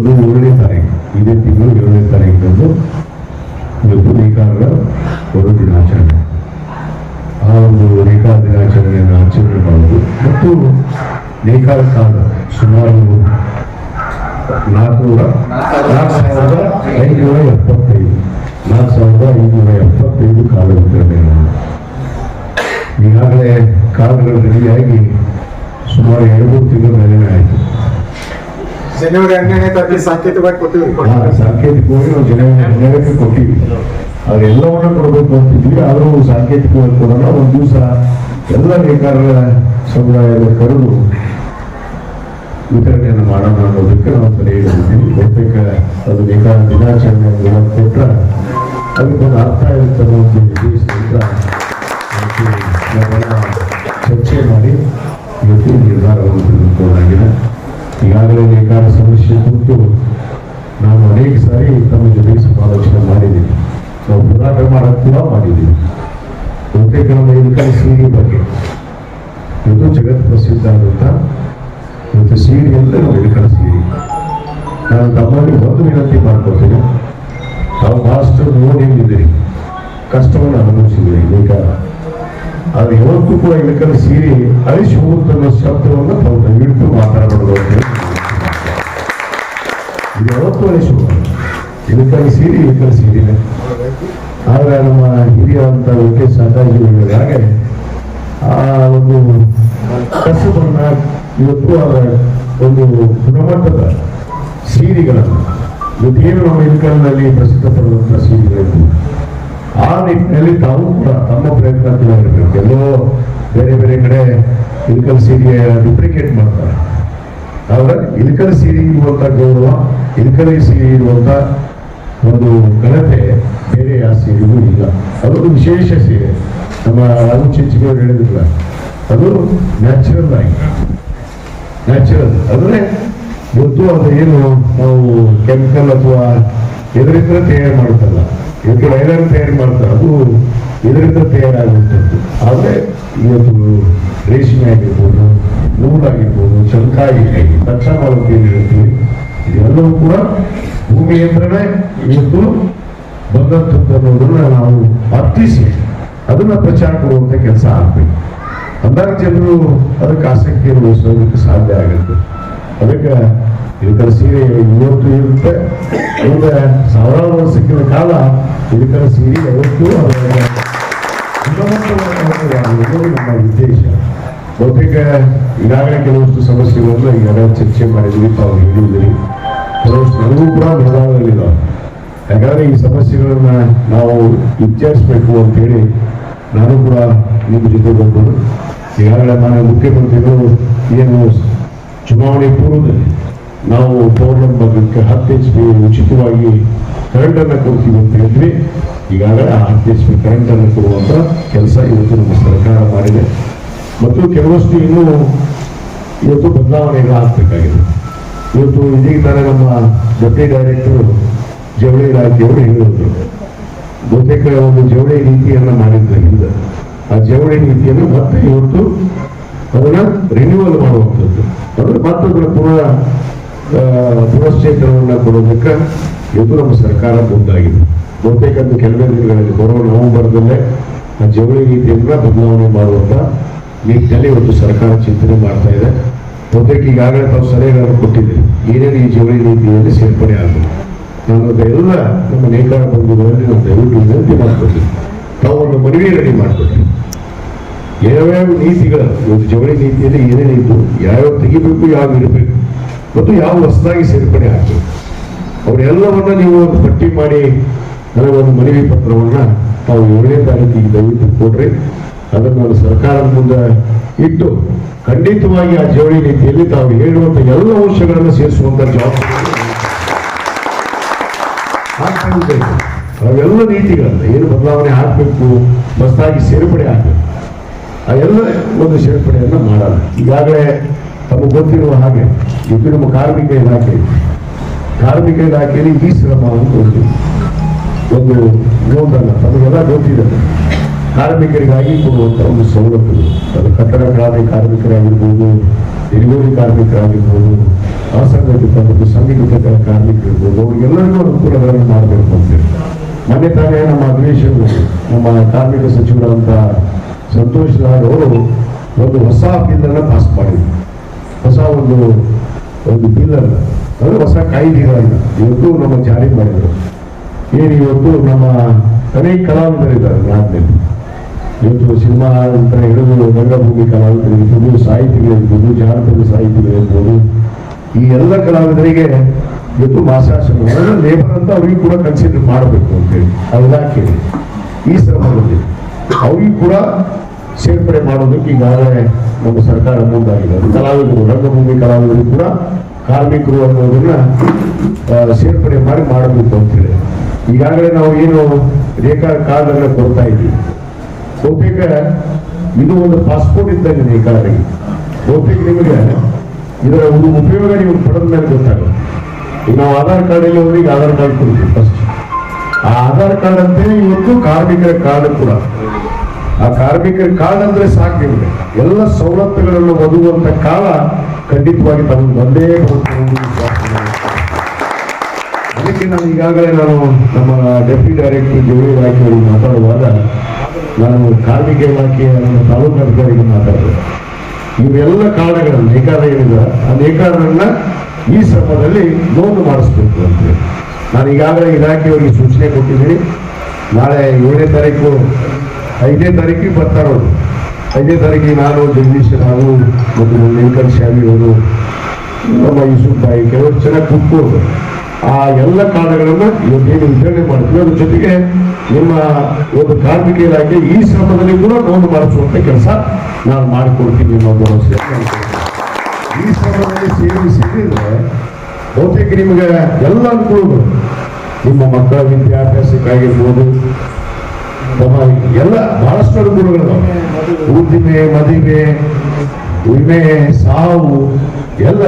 ಅದು ಏಳನೇ ತಾರೀಕು ಇದೇ ತಿಂಗಳು ಏಳನೇ ತಾರೀಕಿನಂದು ಇವತ್ತು ನೇಕಾರರ ಒಂದು ದಿನಾಚರಣೆ. ಆ ಒಂದು ನೇಕಾರ ದಿನಾಚರಣೆಯನ್ನು ಆಚರಣೆ ಮಾಡುವುದು ಮತ್ತು ನೇಕಾರ ಕಾಲ ಸುಮಾರು ನಾಲ್ಕುನೂರ ನಾಲ್ಕು ಸಾವಿರದ ಐನೂರ ಎಪ್ಪತ್ತೈದು. ನಾಲ್ಕು ಸಾವಿರದ ಐನೂರ ಎಪ್ಪತ್ತೈದು ಕಾಲ ವಿತರಣೆಗಳನ್ನು ಈಗಾಗಲೇ ಕಾಲಗಳ ರೆಡಿಯಾಗಿ ಸುಮಾರು ಎರಡು ಮೂರು ತಿಂಗಳ ಮೇಲೆ ಆಯಿತು. ಜನವರಿ ಹನ್ನೆರಡನೇ ತಾರೀಕಿಗೆ ಸಾಂಕೇತಿಕವಾಗಿ ಕೊಟ್ಟಿವಿ ಸಾಂಕೇತಿಕವಾಗಿ ನಾವು ಜನರಿಗೆ ಕೊಟ್ಟಿವಿ ಅವರೆಲ್ಲವನ್ನ ಕೊಡಬೇಕು ಅಂತಿದ್ವಿ, ಆದರೂ ಸಾಂಕೇತಿಕವಾಗಿ ಕೊಡೋಣ ಒಂದು ದಿವಸ ಎಲ್ಲ ನೇಕಾರರ ಸಮುದಾಯದ ಕರೆದು ವಿತರಣೆಯನ್ನು ಮಾಡೋಣ ಅನ್ನೋದಕ್ಕೆ ನಾವು ತಲೆ ಹಿಡಿದಿದ್ದೀವಿ ಬಹುತೇಕ ಅದು ನೇಕಾರ ದಿನಾಚರಣೆ ಕೊಟ್ಟರೆ ಅದಕ್ಕೆ ಒಂದು ಅರ್ಥ ಇರುತ್ತೆ ಅನ್ನೋ ಸೀರೆ ಬಗ್ಗೆ. ಇದು ಜಗತ್ ಪ್ರಸಿದ್ಧ ಆದಂಥ ಇವತ್ತು ಸೀರೆ ಎಲ್ಲ ಮೆಡಿಕಲ್ ಸೀರೆ ನಾನು ತಮ್ಮಲ್ಲಿ ಒಂದು ವಿನಂತಿ ಮಾಡ್ಕೊಳ್ತೀನಿ. ನಾವು ಮಾಸ್ಟರ್ ನೋಡಿ ಹೆಂಗಿದ್ದೀರಿ ಕಷ್ಟವನ್ನು ಅನುಭವಿಸಿದ್ದೀರಿ ಈಗ ಅದು ಇವತ್ತು ಕೂಡ ಮೆಡಿಕಲ್ ಸೀರೆ ಅಳಿಸಿ ಹೋಗುತ್ತನ್ನೋ ಶಬ್ದವನ್ನು ನಾವು ದಯವಿಟ್ಟು ಮಾತಾಡೋದು ಅಂತ ಇದು ಯಾವತ್ತೂ ಅಳಿಸಿ ಹೋಗಲ್ಲ. ಇಳಕಲ್ ಸೀರೆ ಸೀರೆನೆ ಆದ್ರೆ ನಮ್ಮ ಹಿರಿಯಂತ ವೆಂಕಟೇಶ್ ಸಾಕಾಗಿ ಹಾಗೆ ಒಂದು ಕಸಬನ್ನ ಇವತ್ತು ಒಂದು ಗುಣಮಟ್ಟದ ಸೀರೆಗಳನ್ನು, ಇವತ್ತೇನು ನಮ್ಮ ಇಳಕಲ್ನಲ್ಲಿ ಪ್ರಸಿದ್ಧ ಪಡೆದಂಥ ಆ ನಿಟ್ಟಿನಲ್ಲಿ ತಾವು ಕೂಡ ತಮ್ಮ ಪ್ರಯತ್ನ ಇರಬೇಕು ಎಲ್ಲೋ ಬೇರೆ ಬೇರೆ ಕಡೆ ಇಳಕಲ್ ಸೀರೆ ಡುಪ್ಲಿಕೇಟ್ ಮಾಡ್ತಾರೆ. ಆದ್ರೆ ಇಳಕಲ್ ಸೀರೆ ಇರುವಂಥ ಗೌರವ, ಇಳಕಲ್ ಸೀರೆ ಇರುವಂಥ ಒಂದು ಘನತೆ ಬೇರೆ ಆ ಸೀರೆಗೂ ಇಲ್ಲ. ಅದೊಂದು ವಿಶೇಷ ಸೀರೆ. ನಮ್ಮ ಅರುಣ್ ಚಿಂಚಿಗೆ ಹೇಳಿದ್ರಲ್ಲ ಅದು ನ್ಯಾಚುರಲ್ ಆಗಿ ನ್ಯಾಚುರಲ್ ಅಂದ್ರೆ ಗೊತ್ತು ಅದು ಏನು ನಾವು ಕೆಮಿಕಲ್ ಅಥವಾ ಇದರಿಂದ ತಯಾರು ಮಾಡ್ತಲ್ಲ ಇದಕ್ಕೆ ಐರನ್ ತಯಾರು ಮಾಡ್ತಾರೆ ಅದು ಇದರಿಂದ ತಯಾರಾಗುವಂಥದ್ದು. ಆದರೆ ಇವತ್ತು ರೇಷ್ಮೆ ಆಗಿರ್ಬೋದು ನೂಲಾಗಿರ್ಬೋದು ಚಂಕಾಯಿ ಕಚ್ಚಾ ಮಾಲಕ್ಕೆ ಹೇಳ್ತೀವಿ? ಇದೆಲ್ಲವೂ ಕೂಡ ಭೂಮಿಯಂತ್ರನೇ ಇವತ್ತು ಬಂದಂಥದ್ದು ಅನ್ನೋದನ್ನ ನಾವು ಅರ್ಥಿಸಿ. ಅದನ್ನ ಪ್ರಚಾರ ಕೊಡುವಂತ ಕೆಲಸ ಆಗ್ಬೇಕು. ಅಂದಾಗ ಜನರು ಅದಕ್ಕೆ ಆಸಕ್ತಿಯನ್ನು ವಹಿಸೋದಕ್ಕೆ ಸಾಧ್ಯ ಆಗುತ್ತೆ. ಅದಕ್ಕೆ ಇದರ ಸೀರೆ ಇವತ್ತು ಇರುತ್ತೆ. ಈಗ ಸಾವಿರಾರು ವರ್ಷಕ್ಕಿನ ಕಾಲ ಇದರ ಸೀರೆ ಯಾವತ್ತೂ ನಮ್ಮ ಉದ್ದೇಶ. ಬಹುತೇಕ ಈಗಾಗಲೇ ಕೆಲವಷ್ಟು ಸಮಸ್ಯೆಗಳನ್ನು ಈಗಾಗಲೇ ಚರ್ಚೆ ಮಾಡಿದ್ವಿ, ತಾವು ಹೇಳಿದ್ರಿ. ಕೆಲವಷ್ಟು ನನಗೂ ಕೂಡ ಬದಲಾವಣೆಗಳಿಲ್ಲ ಯಾಕಂದ್ರೆ ಈ ಸಮಸ್ಯೆಗಳನ್ನ ನಾವು ವಿಚಾರಿಸಬೇಕು ಅಂತೇಳಿ ನಾನು ಕೂಡ ನಿಮ್ಮ ಜೊತೆ ಬಂದು ಈಗಾಗಲೇ ಮಾನ್ಯ ಮುಖ್ಯಮಂತ್ರಿಗಳು ಏನು ಚುನಾವಣೆ ಪೂರ್ವದಲ್ಲಿ ನಾವು ಪೌರ್ಣಮ್ ಬಗ್ಗೆ ಹತ್ತು ಎಚ್ ಪಿ ಉಚಿತವಾಗಿ ಕರೆಂಟನ್ನು ಕೊಡ್ತೀವಿ ಅಂತ ಹೇಳಿದ್ವಿ. ಈಗಾಗಲೇ ಆ ಹತ್ತು ಎಚ್ ಪಿ ಕರೆಂಟನ್ನು ಕೊಡುವಂಥ ಕೆಲಸ ಇವತ್ತು ನಮ್ಮ ಸರ್ಕಾರ ಮಾಡಿದೆ. ಮತ್ತು ಕೆಲವಷ್ಟು ಇನ್ನೂ ಇವತ್ತು ಬದಲಾವಣೆಗಳು ಆಗಬೇಕಾಗಿದೆ. ಇವತ್ತು ಇದೀಗ ನಮ್ಮ ಡೆಪ್ಟಿ ಡೈರೆಕ್ಟರ್ ಜವಳಿ ಇಲಾಖೆಯವರು ಹೇಳಿದ್ರು. ಬಹುತೇಕ ಒಂದು ಜವಳಿ ನೀತಿಯನ್ನ ಮಾಡಿದ್ರು ಹಿಂದೆ ಆ ಜವಳಿ ನೀತಿಯನ್ನು ಮತ್ತೆ ಇವತ್ತು ಅದನ್ನ ರಿನ್ಯೂವಲ್ ಮಾಡುವಂಥದ್ದು. ಅಂದ್ರೆ ಮತ್ತೆ ಅದರ ಪುನಃ ಪುನಶ್ಚೇತನವನ್ನ ಕೊಡೋದಕ್ಕೆ ಇವತ್ತು ನಮ್ಮ ಸರ್ಕಾರ ಮುಂದಾಗಿದೆ. ಬಹುತೇಕ ಕೆಲವೇ ದಿನಗಳಲ್ಲಿ ಬರೋ ನವೆಂಬರ್ದಲ್ಲೇ ಆ ಜವಳಿ ನೀತಿಯನ್ನ ಬದಲಾವಣೆ ಮಾಡುವಂತ ನೀತಿಯಲ್ಲಿ ಇವತ್ತು ಸರ್ಕಾರ ಚಿಂತನೆ ಮಾಡ್ತಾ ಇದೆ. ಬಹುತೇಕ ಈಗಾಗಲೇ ತಾವು ಸಲಹೆಗಳನ್ನು ಕೊಟ್ಟಿದೆ ಏನೇನು ಈ ಜವಳಿ ನೀತಿಯಲ್ಲಿ ಸೇರ್ಪಡೆ ಆಗಬೇಕು ನಾನು ಎಲ್ಲ ನಮ್ಮ ನೇಕಾರ ಬಂಧುಗಳಲ್ಲಿ ನಾವು ದಯವಿಟ್ಟು ವಿನಂತಿ ಮಾಡ್ಕೊಳ್ತೀವಿ ತಾವು ಒಂದು ಮನವಿ ರೆಡಿ ಮಾಡ್ಕೊಳ್ತೀವಿ ಯಾವ್ಯಾವ ನೀತಿಗಳ? ಒಂದು ಜವಳಿ ನೀತಿಯಲ್ಲಿ ಏನೇನು ಇದ್ದು, ಯಾವ್ಯಾವ ತೆಗಿಬೇಕು ಯಾವ ಇರಬೇಕು ಮತ್ತು ಯಾವ ಹೊಸದಾಗಿ ಸೇರ್ಪಡೆ ಹಾಕಬೇಕು ಅವರೆಲ್ಲವನ್ನ ನೀವು ಒಂದು ಪಟ್ಟಿ ಮಾಡಿ ಒಂದು ಮನವಿ ಪತ್ರವನ್ನ ತಾವು ಏಳನೇ ತಾರೀಕಿಗೆ ದಯವಿಟ್ಟು ಕೊಡ್ರಿ. ಅದನ್ನು ನಾನು ಸರ್ಕಾರದ ಮುಂದೆ ಇಟ್ಟು ಖಂಡಿತವಾಗಿ ಆ ಜವಳಿ ನೀತಿಯಲ್ಲಿ ತಾವು ಹೇಳುವಂತ ಎಲ್ಲ ಅಂಶಗಳನ್ನು ಸೇರಿಸುವಂತ ಜವಾಬ್ದಾರಿ ಅವೆಲ್ಲ ನೀತಿಗಳನ್ನ ಏನು ಬದಲಾವಣೆ ಹಾಕಬೇಕು ಹೊಸದಾಗಿ ಸೇರ್ಪಡೆ ಆಗಬೇಕು. ಆ ಎಲ್ಲ ಒಂದು ಸೇರ್ಪಡೆಯನ್ನು ಮಾಡಲ್ಲ. ಈಗಾಗಲೇ ತಮಗೆ ಗೊತ್ತಿರುವ ಹಾಗೆ ಇದು ನಮ್ಮ ಕಾರ್ಮಿಕ ಇಲಾಖೆ. ಕಾರ್ಮಿಕ ಇಲಾಖೆಯಲ್ಲಿ ಈ ಶ್ರಮ ಅಂತ ಒಂದು ಒಂದು ತಮಗೆಲ್ಲ ಗೊತ್ತಿದೆ. ಕಾರ್ಮಿಕರಿಗಾಗಿ ಕೊಡುವಂಥ ಒಂದು ಸೌಲಭ್ಯ ಅದು ಕಟ್ಟಡ ಕಾರ್ಮಿಕ ಕಾರ್ಮಿಕರಾಗಿರ್ಬೋದು ನಿರ್ಗೋಲಿ ಕಾರ್ಮಿಕರಾಗಿರ್ಬೋದು, ಅಸಂಘಟಿತ ಮತ್ತು ಸಂಘಟಿತ ಕಾರ್ಮಿಕರಿರ್ಬೋದು, ಅವರಿಗೆಲ್ಲರಿಗೂ ಅನುಕೂಲಗಳನ್ನು ಮಾಡಬೇಕು ಅಂತೇಳಿ ಮೊನ್ನೆ ತಾನೇ ನಮ್ಮ ಅಧಿವೇಶನದಲ್ಲಿ ನಮ್ಮ ಕಾರ್ಮಿಕ ಸಚಿವರಂತ ಸಂತೋಷ್ ಅವರು ಒಂದು ಹೊಸ ಬಿಲ್ ಅನ್ನ ಪಾಸ್ ಮಾಡಿದ್ರು. ಹೊಸ ಒಂದು ಒಂದು ಬಿಲ್ ಅನ್ನ ಅಂದ್ರೆ ಹೊಸ ಕಾಯ್ದೆಗಳನ್ನು ಇವತ್ತು ನಮ್ಮ ಜಾರಿ ಮಾಡಿದರು. ಏನು ಇವತ್ತು ನಮ್ಮ ಅನೇಕ ಕಲಾವಿದರಿದ್ದಾರೆ ನಾಡಿನಲ್ಲಿ. ಇವತ್ತು ಸಿನಿಮಾ ಅಂತ ಹಿಡಿದು ರಂಗಭೂಮಿ ಕಲಾವಿದರಿರ್ಬೋದು ಸಾಹಿತಿಗಳಿರ್ಬೋದು ಜಾನಪದ ಸಾಹಿತಿಗಳಿರ್ಬೋದು ಈ ಎಲ್ಲ ಕಲಾವಿದರಿಗೆ ಇವತ್ತು ಮಾಸಾಶನ. ಲೇಬರ್ ಅಂತ ಅವ್ರಿಗೆ ಕೂಡ ಕನ್ಸಿಡರ್ ಮಾಡಬೇಕು ಅಂತೇಳಿ. ಆ ಈ ಶ್ರಮದಲ್ಲಿ. ಅವ್ರಿಗೆ ಕೂಡ ಸೇರ್ಪಡೆ ಮಾಡೋದಕ್ಕೆ ಈಗಾಗಲೇ ನಮ್ಮ ಸರ್ಕಾರ ಮುಂದಾಗಿದೆ. ಕಲಾವಿದರು, ರಂಗಭೂಮಿ ಕಲಾವಿದರು ಕೂಡ ಕಾರ್ಮಿಕರು ಅನ್ನೋದನ್ನ ಸೇರ್ಪಡೆ ಮಾಡಿ ಮಾಡಬೇಕು ಅಂತೇಳಿ ಈಗಾಗಲೇ ನಾವು ಏನು ರೇಖಾ ಕಾರ್ಡ್ ಅನ್ನ ಕೊಡ್ತಾ ಇದ್ದೀವಿ. ಬಹುತೇಕ ಇದು ಒಂದು ಪಾಸ್ಪೋರ್ಟ್ ಇದ್ದಂಗೆ ಕಾರ್ಡ್ ಬಹುತೇಕ ನಿಮಗೆ ಇದರ ಒಂದು ಉಪಯೋಗ ನೀವು ಪಡೆದ ಮೇಲೆ ಗೊತ್ತಾಗುತ್ತೆ. ಈಗ ನಾವು ಆಧಾರ್ ಕಾರ್ಡ್ ಇಲ್ಲಿ ಹೋಗಿ ಆಧಾರ್ ಕಾರ್ಡ್ ಕೊಡ್ತೀವಿ ಫಸ್ಟ್ ಆ ಆಧಾರ್ ಕಾರ್ಡ್ ಅಂತೇಳಿ ಇವತ್ತು ಕಾರ್ಮಿಕರ ಕಾರ್ಡ್ ಕೂಡ ಆ ಕಾರ್ಮಿಕರ ಕಾಲ ಅಂದ್ರೆ ಎಲ್ಲ ಸವಲತ್ತುಗಳನ್ನು ಒದಗುವಂತ ಕಾಲ ಖಂಡಿತವಾಗಿ ತಮಗೆ ಬಂದೇ ಅದಕ್ಕೆ ನಾನು ಈಗಾಗಲೇ ನಾನು ನಮ್ಮ ಡೆಪ್ಟಿ ಡೈರೆಕ್ಟರ್ ಜೋಡಿ ಇಲಾಖೆಯಲ್ಲಿ ಮಾತಾಡುವಾಗ ನಾನು ಕಾರ್ಮಿಕ ಇಲಾಖೆಯ ನಮ್ಮ ತಾಲೂಕು ಅಧಿಕಾರಿಗೆ ಮಾತಾಡಿದೆ. ಇವೆಲ್ಲ ಕಾರಣಗಳನ್ನು ನೇಕಾರ ಏನಿದೆ ಆ ನೇಕಾರನ್ನ ಈ ಶ್ರಮದಲ್ಲಿ ನೋಂದು ಮಾಡಿಸ್ಬೇಕು ಅಂತೇಳಿ ನಾನು ಈಗಾಗಲೇ ಇಲಾಖೆಯವರಿಗೆ ಸೂಚನೆ ಕೊಟ್ಟಿದ್ದೀನಿ. ನಾಳೆ ಏಳನೇ ತಾರೀಕು ಐದನೇ ತಾರೀಕಿಗೆ ಬರ್ತಾರೋದು ಐದನೇ ತಾರೀಕಿಗೆ ನಾನು, ಜಗದೀಶ್ ರಾವು ಮತ್ತು ವೆಂಕಟ ಶಾಮಿ ಅವರು, ನಮ್ಮ ಯೂಸುಫ್ ಬಾಯಿ, ಕೆಲವರು ಚೆನ್ನಾಗಿ ಕುತ್ಕೋದು ಆ ಎಲ್ಲ ಕಾರ್ಯಗಳನ್ನು ಇವತ್ತೇನು ವಿತರಣೆ ಮಾಡ್ತೀವಿ. ಅದ್ರ ಜೊತೆಗೆ ನಿಮ್ಮ ಒಂದು ಕಾರ್ಮಿಕ ಇಲಾಖೆ ಈ ಶ್ರಮದಲ್ಲಿ ಕೂಡ ನೋಂದು ಮಾಡಿಸುವಂತ ಕೆಲಸ ನಾನು ಮಾಡಿಕೊಡ್ತೀನಿ ಅನ್ನೋದು ಈ ಶ್ರಮದಲ್ಲಿ ಸೇರಿ ಸೇರಿದ್ರೆ ಬಹುತೇಕ ನಿಮಗೆ ಎಲ್ಲ ಅನುಕೂಲಗಳು. ನಿಮ್ಮ ಮಕ್ಕಳ ವಿದ್ಯಾಭ್ಯಾಸಕ್ಕಾಗಿರ್ಬೋದು ನಮ್ಮ ಎಲ್ಲ ಬಹಳಷ್ಟು ಅನುಕೂಲಗಳು ಉದ್ದಿಮೆ ಮದುವೆ ವಿಮೆ ಸಾವು, ಎಲ್ಲ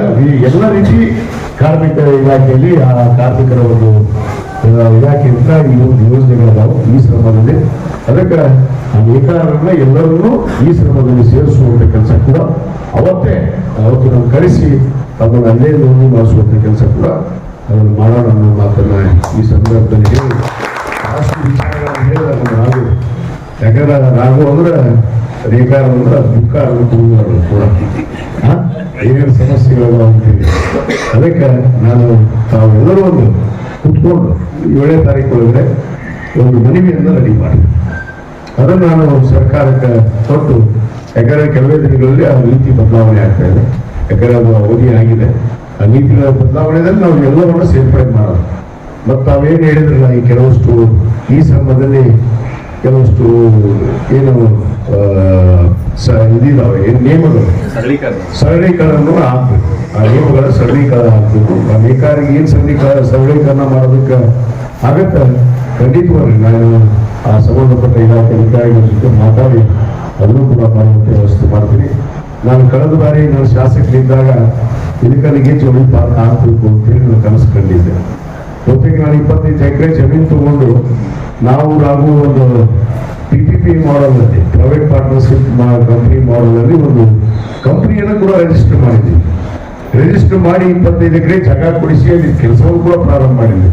ಎಲ್ಲ ರೀತಿ ಕಾರ್ಮಿಕರ ಇಲಾಖೆಯಲ್ಲಿ ಆ ಕಾರ್ಮಿಕರ ಒಂದು ಇಲಾಖೆಯಿಂದ ಈ ಒಂದು ಯೋಜನೆಗಳಿದಾವೆ ಈ ಶ್ರಮದಲ್ಲಿ. ಅದಕ್ಕೆ ನೇಕಾರರನ್ನ ಎಲ್ಲರನ್ನೂ ಈ ಶ್ರಮದಲ್ಲಿ ಸೇರಿಸುವಂಥ ಕೆಲಸ ಕೂಡ ಅವತ್ತೇ ಅವತ್ತು ನಾವು ಕರೆಸಿ ಅದನ್ನು ಅಲ್ಲೇ ನೋಂದಣಿ ಮಾಡಿಸುವಂಥ ಕೆಲಸ ಕೂಡ ಅದನ್ನು ಮಾಡೋಣ ಅನ್ನೋ ಮಾತನ್ನ ಈ ಸಂದರ್ಭದಲ್ಲಿ ಹೇಳಿ ಯಾಕಂದ್ರೆ ರಾಘು ಅಂದ್ರೆ ರೇಖಾರ ಅಂದ್ರೆ ದುಃಖ ಆಗುತ್ತೆ ಕೂಡ? ಏನೇನು ಸಮಸ್ಯೆಗಳು ಅಂತೇಳಿ ಅದಕ್ಕೆ ನಾನು ತಾವೆಲ್ಲರೂ ಒಂದು ಕುತ್ಕೊಂಡು ಏಳನೇ ತಾರೀಕು ಒಳಗಡೆ ಒಂದು ಮನವಿಯನ್ನು ರೆಡಿ ಮಾಡಿ. ಅದನ್ನು ನಾನು ಸರ್ಕಾರಕ್ಕೆ ಕೊಟ್ಟು ಯಾಕಂದ್ರೆ ಕೆಲವೇ ದಿನಗಳಲ್ಲಿ ಆ ನೀತಿ ಬದಲಾವಣೆ ಆಗ್ತಾ ಇದೆ. ಯಾಕಂದ್ರೆ ಅದು ಅವಧಿ ಆಗಿದೆ. ಆ ನೀತಿಗಳ ಬದಲಾವಣೆಯಲ್ಲಿ ನಾವು ಎಲ್ಲವನ್ನು ಸೇರ್ಪಡೆ ಮಾಡೋದು. ಮತ್ತು ತಾವೇನು ಹೇಳಿದ್ರಲ್ಲ ಈ ಕೆಲವಷ್ಟು ಈ ಸಂದರ್ಭದಲ್ಲಿ ಕೆಲವಷ್ಟು ಏನು ಸ ಇದಿದಾವೆ ಏನು ನಿಯಮಗಳು? ಸರಳೀಕರಣ. ಹಾಕ್ಬೇಕು ಆ ನಿಯಮಗಳ ಸರಳೀಕರಣ ಹಾಕ್ಬೇಕು ಆ ನೇಕಾರಿಗೆ ಏನು ಸರಳೀಕರಣ ಸರಳೀಕರಣ ಮಾಡೋದಕ್ಕೆ ಆಗತ್ತೆ? ಖಂಡಿತವಾಗಿ ನಾನು ಆ ಸಂಬಂಧಪಟ್ಟ ಇಲಾಖೆ ಅಧಿಕಾರಿಗಳ ಜೊತೆ ಮಾತಾಡಿ ಅದನ್ನು ಕೂಡ ಮಾಡುವಂತೆ ವ್ಯವಸ್ಥೆ ಮಾಡ್ತೀನಿ. ನಾನು ಕಳೆದ ಬಾರಿ ನಾನು ಶಾಸಕರಿದ್ದಾಗ ಇದಕ್ಕನಿಗೆ ಜಮೀನು ಪಾರ್ಕ್ ಹಾಕಬೇಕು ಅಂತೇಳಿ ನಾನು ಕನಸು ಕಂಡಿದ್ದೆ. ಜೊತೆಗೆ ನಾನು ಇಪ್ಪತ್ತೈದು ಎಕರೆ ಜಮೀನು ತಗೊಂಡು ನಾವು ನಾವು ಒಂದು ಪಿ ಪಿ ಪಿ ಮಾಡೋದಲ್ಲಿ ಪ್ರೈವೇಟ್ ಪಾರ್ಟ್ನರ್ಶಿಪ್ ಕಂಪನಿ ಮಾಡೋದಲ್ಲಿ ಒಂದು ಕಂಪ್ನಿಯನ್ನು ಕೂಡ ರಿಜಿಸ್ಟರ್ ಮಾಡಿದ್ವಿ. ರಿಜಿಸ್ಟರ್ ಮಾಡಿ ಇಪ್ಪತ್ತೈದು ಎಕರೆ ಜಾಗ ಕೊಡಿಸಿ, ಅಲ್ಲಿ ಕೆಲಸವನ್ನು ಕೂಡ ಪ್ರಾರಂಭ ಮಾಡಿದ್ವಿ.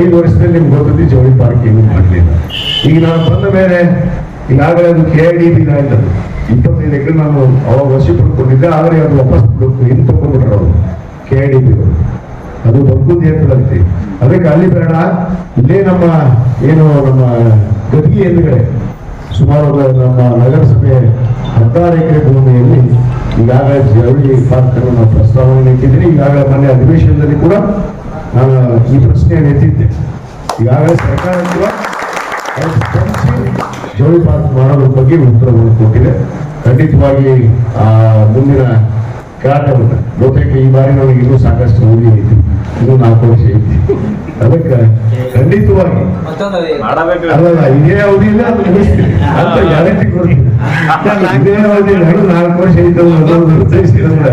ಐದು ವರ್ಷದಲ್ಲಿ ನಿಮ್ಗೆ ಗೊತ್ತಿದ್ದು ಜವಳಿ ಪಾರ್ಕ್ ಏನು ಮಾಡಲಿಲ್ಲ. ಈಗ ನಾನು ಬಂದ ಮೇಲೆ, ಈಗಾಗಲೇ ಅದು ಕೆ ಐ ಡಿ ಬಿ ಆಯ್ತು ಇಪ್ಪತ್ತೈದು ಎಕರೆ ನಾನು ಅವಾಗ ವಶಿ ಪಡ್ಕೊಂಡಿದ್ದೆ, ಆದರೆ ಅದು ವಾಪಸ್ ಹಿಂದೆ ತಗೊಂಡ್ಬಿಟ್ರು ಅವರು ಕೆ ಐ ಡಿ ಬಿ ಅದು ಬಗ್ಗುದಿ ದೇವರಂತೆ ಅದಕ್ಕೆ ಅಲ್ಲಿ ಬೇಡ ಇಲ್ಲೇ ನಮ್ಮ ಏನು ನಮ್ಮ ಗದಿಗೆ ಎದುರುಗಡೆ, ಸುಮಾರು ನಮ್ಮ ನಗರಸಭೆ ಹದಿನಾರು ಎಕರೆ ಭೂಮಿಯಲ್ಲಿ ಈಗಾಗಲೇ ಜವಳಿ ಪಾರ್ಕ್ ನಾವು ಪ್ರಸ್ತಾವನೆ ಇಟ್ಟಿದ್ದೀನಿ ಈಗಾಗಲೇ ಮೊನ್ನೆ ಅಧಿವೇಶನದಲ್ಲಿ ಕೂಡ ನಾನು ಈ ಪ್ರಶ್ನೆಯನ್ನು ಎತ್ತಿದ್ದೆ. ಈಗಾಗಲೇ ಸರ್ಕಾರ ಕೂಡ ಜವಳಿ ಪಾರ್ಕ್ ಮಾಡೋದ್ರ ಬಗ್ಗೆ ಉತ್ತರವನ್ನು ಕೊಟ್ಟಿದೆ. ಖಂಡಿತವಾಗಿ ಆ ಮುಂದಿನ ಕಾಟವನ್ನು ಬಹುತೇಕ ಈ ಬಾರಿ ನಮಗೆ ಇನ್ನೂ ಸಾಕಷ್ಟು ಉಳಿ ಇನ್ನೂ ನಾಲ್ಕು ವರ್ಷ ಐತಿ ಅದಕ್ಕೆ ಖಂಡಿತವಾಗಿ ಅಲ್ಲ ಇದೇ ಅವಧಿಯಲ್ಲಿ ಅದು ಅಂತ ಗ್ಯಾರಂಟಿ ಕೊಡ್ತೀನಿ ಇದೇ ಅವಧಿಯಲ್ಲಿ ಅದು ನಾಲ್ಕು ವರ್ಷ ಉದ್ದೇಶಿಸಿದ್ರೆ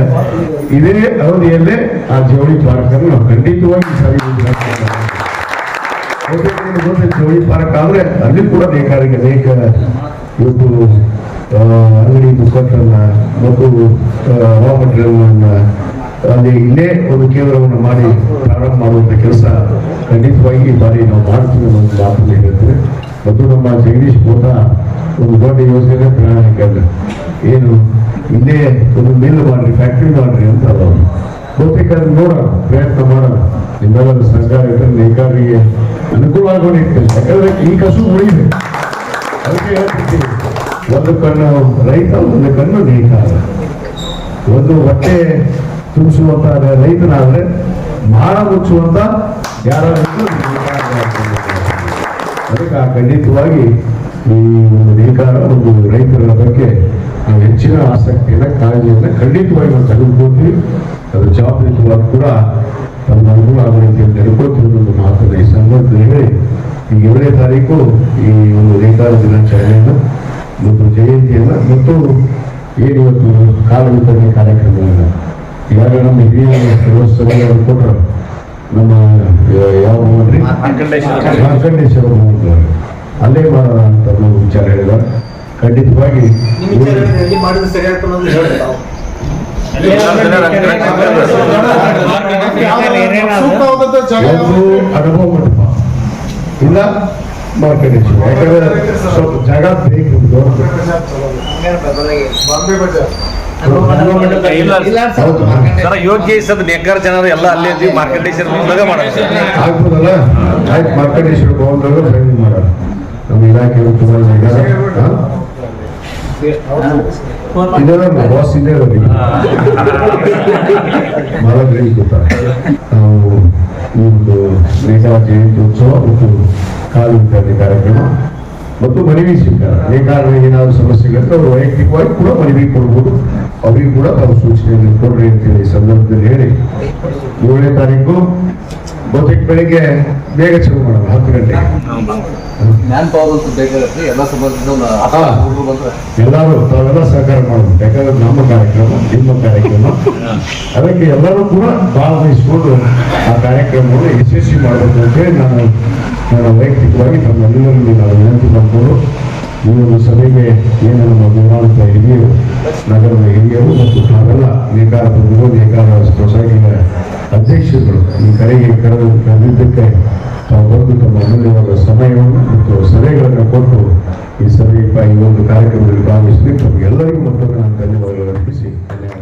ಇದೇ ಅವಧಿಯಲ್ಲೇ ಆ ಜವಳಿ ಪಾರ್ಕ್ ಅನ್ನು ನಾವು ಖಂಡಿತವಾಗಿ ಸರಿ ಜವಳಿ ಪಾರ್ಕ್ ಆದ್ರೆ ಅಲ್ಲಿ ಕೂಡ ಬೇಕಾದ ಅನೇಕ ಇವತ್ತು ಆ, ಅಂಗಡಿ ಮುಖಂಡರನ್ನ ಮತ್ತು ರಾ ಮಟೀರಿಯಲ್ನ ಅಲ್ಲಿ ಇಲ್ಲೇ ಒಂದು ಕೇಂದ್ರವನ್ನು ಮಾಡಿ ಪ್ರಾರಂಭ ಮಾಡುವಂತ ಕೆಲಸ ಖಂಡಿತವಾಗಿ ಈ ಬಾರಿ ನಾವು ಮಾಡ್ತೀವಿ ಅನ್ನೋ ಒಂದು ಮಾತನ್ನು ಹೇಳ್ತೇವೆ ಮತ್ತು ನಮ್ಮ ಜಗದೀಶ್ ಬೋಧ ಒಂದು ದೊಡ್ಡ ಯೋಜನೆ ಪ್ರಣಾಳಿಕೆ ಏನು, ಇಲ್ಲೇ ಒಂದು ಮಿಲ್ ಮಾಡ್ರಿ, ಫ್ಯಾಕ್ಟ್ರಿ ಮಾಡ್ರಿ ಅಂತ ಅವರು. ಬಹುತೇಕ ನೋಡೋಣ, ಪ್ರಯತ್ನ ಮಾಡೋಣ. ನಿಮ್ಮೆಲ್ಲರ ಸರ್ಕಾರ ಇದ್ರೆ ನೇಕಾರರಿಗೆ ಅನುಕೂಲ ಆಗೋಣ ಯಾಕಂದ್ರೆ ಈ ಕಸು ಉಳಿದೆ ಅದಕ್ಕೆ ಒಂದು ಕಣ್ಣು ರೈತ, ಒಂದು ಕಣ್ಣು ನೇಕಾರ. ಒಂದು ಹೊಟ್ಟೆ ತುಂಬಿಸುವಂತ ರೈತನಾದ್ರೆ ಮಾಡ ಮುಚ್ಚುವಂತ ಯಾರಾದ್ರೂ ಅದಕ್ಕೆ ಆ ಖಂಡಿತವಾಗಿ ಈ ಒಂದು ನೇಕಾರ ಒಂದು ರೈತರ ಬಗ್ಗೆ ನಾವು ಹೆಚ್ಚಿನ ಆಸಕ್ತಿಯನ್ನ, ಕಾಳಜಿಯನ್ನ ಖಂಡಿತವಾಗಿ ನಾವು ತೆಗೆದುಕೊಳ್ತೀವಿ. ಅದು ಜವಾಬ್ದಾರಿತವಾಗಿ ಕೂಡ ತಮ್ಮ ಅನುಕೂಲ ಆಗೋ ರೀತಿಯಲ್ಲಿ ನಡ್ಕೊಳ್ತೀವಿ ಒಂದು ಮಾತನ್ನ ಈ ಸಂದರ್ಭದಲ್ಲಿ. ಹೇಳಿ ಏಳನೇ ತಾರೀಕು ಈ ಒಂದು ನೇಕಾರ ದಿನಾಚರಣೆಯನ್ನು ಮತ್ತು ಜಯಂತಿಯನ್ನ ಮತ್ತು ಏನಿವತ್ತು ಕಾಲ ವಿತರಣೆ ಕಾರ್ಯಕ್ರಮವನ್ನು ಈಗಾಗಲೇ ನಮ್ಮ ಹಿರಿಯ ಸರ್ವೋತ್ಸವ ಕೊಟ್ಟರು ನಮ್ಮ ಯಾವ ಮಾರ್ಕಂಡೇಶ್ವರ. ಅಲ್ಲೇ ಮಾಡೋಣ ಅಂತ ಒಂದು ವಿಚಾರ ಹೇಳಿದ ಖಂಡಿತವಾಗಿ ಅನುಭವ ಮಂಟಪ ಇಲ್ಲ ಮಾರ್ಕಂಡೇಶ್ವರ ಯಾಕಂದ್ರೆ ಸ್ವಲ್ಪ ಜಾಗ ಬೇಕು. ಬಾಂಬೆ ಬಜಾರ್. ಸರ್ ಯೋಗ್ಯ ಸದ್ ನೇಕಾರ ಜನರು ಎಲ್ಲ ಅಲ್ಲೇ ಇದ್ದೀವಿ ಮಾರ್ಕೆಟೇಶನ್ ಮುಂದಾಗ ಮಾಡೋದು. ಸರ್ ಆಗ್ಬೋದಲ್ಲ? ಆಯ್ತು ಮಾರ್ಕಂಡೇಶ್ವರ ಭವನದಾಗ ಫೈನಲ್ ಮಾಡೋಣ ನಮ್ಮ ಇಲಾಖೆ ತುಂಬ ಇದೆ ಬಾಸ್ ನಾವು ಈ ಒಂದು ನೇಕಾರ ಜಯಂತಿ ಉತ್ಸವ ಮತ್ತು ಕಾಲು ವಿತರಣೆ ಕಾರ್ಯಕ್ರಮ ಮತ್ತು ಮನವಿ ಸ್ವೀಕಾರ. ನೇಕಾರರಿಗೆ ಏನಾದರೂ ಸಮಸ್ಯೆಗಳಿದ್ರೆ ಅವರು ವೈಯಕ್ತಿಕವಾಗಿ ಕೂಡ ಮನವಿ ಕೊಡ್ಬೋದು. ಅವರಿಗೂ ಕೂಡ ತಾವು ಸೂಚನೆಯನ್ನು ಕೊಡ್ರಿ ಅಂತೇಳಿ ಈ ಸಂದರ್ಭದಲ್ಲಿ ಹೇಳಿ. ಏಳನೇ ತಾರೀಕು ಬಹುತೇಕ ಬೆಳಿಗ್ಗೆ ಬೇಗ ಶುರು ಮಾಡೋಣ ಹತ್ತು ಗಂಟೆ. ಮ್ಯಾನ್ ಪವರ್ ಅಂತ ಬೇಕಾಗತ್ತೆ ಎಲ್ಲ ಸಂಬಂಧಿಸಿದ ಎಲ್ಲರೂ ತಾವೆಲ್ಲ ಸಹಕಾರ ಮಾಡಬೇಕು ಯಾಕಂದ್ರೆ ನಮ್ಮ ಕಾರ್ಯಕ್ರಮ ನಿಮ್ಮ ಕಾರ್ಯಕ್ರಮ. ಅದಕ್ಕೆ ಎಲ್ಲರೂ ಕೂಡ ಭಾಗವಹಿಸಿಕೊಂಡು ಆ ಕಾರ್ಯಕ್ರಮವನ್ನು ಯಶಸ್ವಿ ಮಾಡಬೇಕು ಅಂತೇಳಿ ನಾನು ನನ್ನ ವೈಯಕ್ತಿಕವಾಗಿ ತಮ್ಮೆಲ್ಲರಲ್ಲಿ ನಾನು ವಿನಂತಿ ಮಾಡಿಕೊಂಡು ಈ ಸಭೆಗೆ ಏನು ನಮ್ಮ ಹಿರಿಯರು, ನಗರದ ಹಿರಿಯರು ಮತ್ತು ನಾವೆಲ್ಲ ನೇಕಾರ ಬಂಧುಗಳು ನೇಕಾರ ಸೊಸೈಟಿಯ ಅಧ್ಯಕ್ಷರುಗಳು ಈ ಕರೆಗೆ ಕರೆದು ಕರೆದಿದ್ದಕ್ಕೆ ತಾವು ಬಂದು ತಮ್ಮ ಅಮೂಲ್ಯವಾದ ಸಮಯವನ್ನು ಮತ್ತು ಸಲಹೆಗಳನ್ನು ಕೊಟ್ಟು ಈ ಸಭೆ ಈ ಒಂದು ಕಾರ್ಯಕ್ರಮದಲ್ಲಿ ಭಾಗವಹಿಸಿ ತಮಗೆಲ್ಲರಿಗೂ ಮತ್ತೊಮ್ಮೆ ನಾನು ಧನ್ಯವಾದಗಳು ಅರ್ಪಿಸಿ ಧನ್ಯವಾದ